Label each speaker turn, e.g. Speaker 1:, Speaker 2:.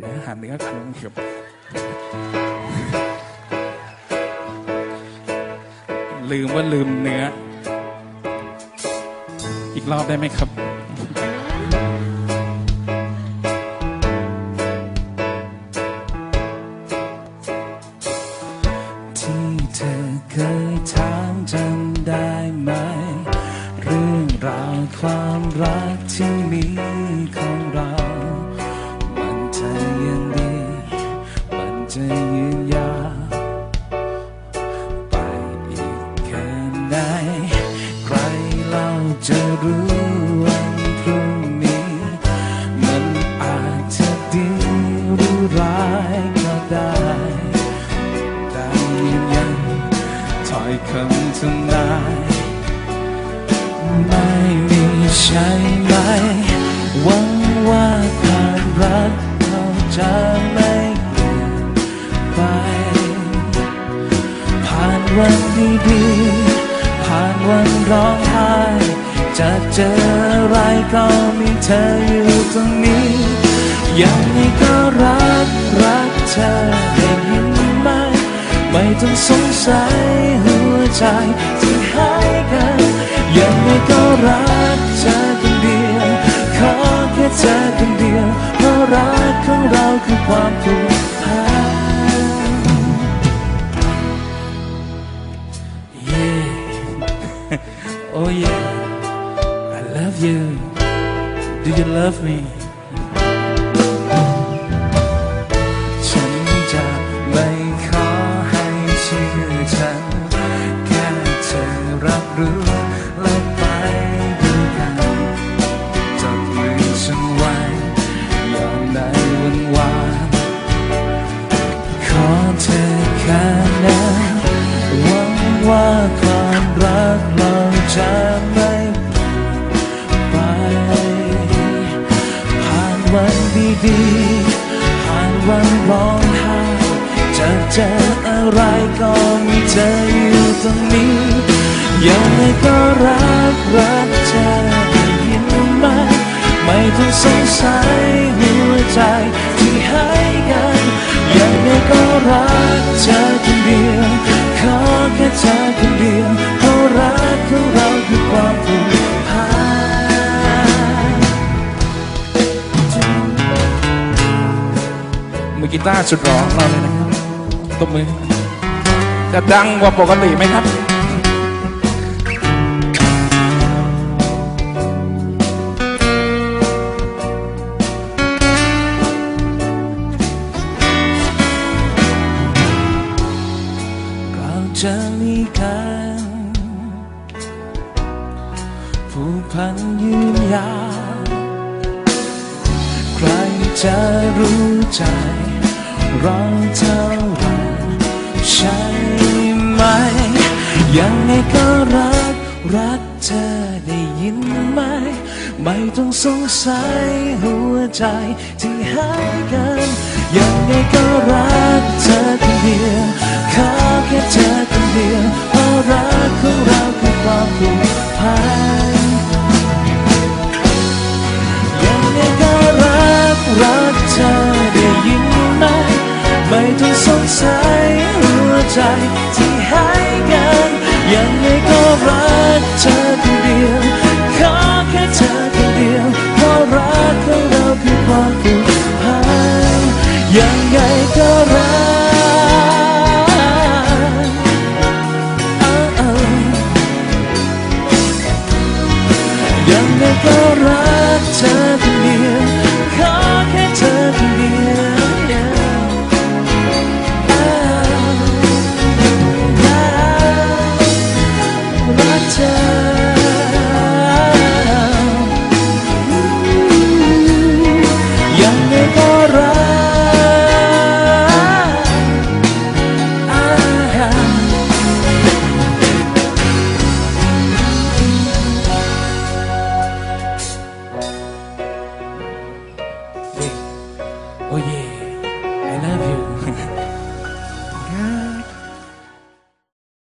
Speaker 1: เดี๋ยวหาเนื้อกันเกือบลืมว่าลืมเนื้อ อีกรอบได้ไหมครับ ที่เธอเคยถามจำได้ไหม เรื่องราวความรักที่มีของ ถ้อยคำทำนายไม่มีใช่ไหมหวังว่าความรักเราจะไม่เปลี่ยนไป ผ่านวันดีๆผ่านวันร้องไห้จะเจออะไรก็มีเธออยู่ตรงนี้ยังไงก็รักรักเธอได้ยินไหมไม่ต้องสงสัยหัว ใจที่หายกันยังไงก็รักเธอคนเดียวขอแค่เธอคนเดียวเพราะรักของเราคือความผูกพัน Yeah. oh yeah. I love you. Do you love me? ดีๆผ่านวันร้องไห้จะเจออะไรก็มีเธออยู่ตรงนี้ ยังไงก็รักรักเธอได้ยินไหมไม่ต้องสงสัยหัวใจที่ให้กันยังไงก็รักเธอคนเดียวขอแค่เธอคน มือกีตาร์สุดหร้อเราเลยนะครับตบมือ จะดังกว่าปกติไหมครับ เราจะมีกันผูกพันยืนยาว ใครจะรู้ใจ เราเท่าไรใช่ไหม ยังไงก็รัก รักเธอได้ยินไหม ไม่ต้องสงสัยหัวใจที่ให้กัน ยังไงก็รักเธอคนเดียวขอแค่เธอคนเดียว ใจที่ให้กัน ยังไงก็รักเธอ love.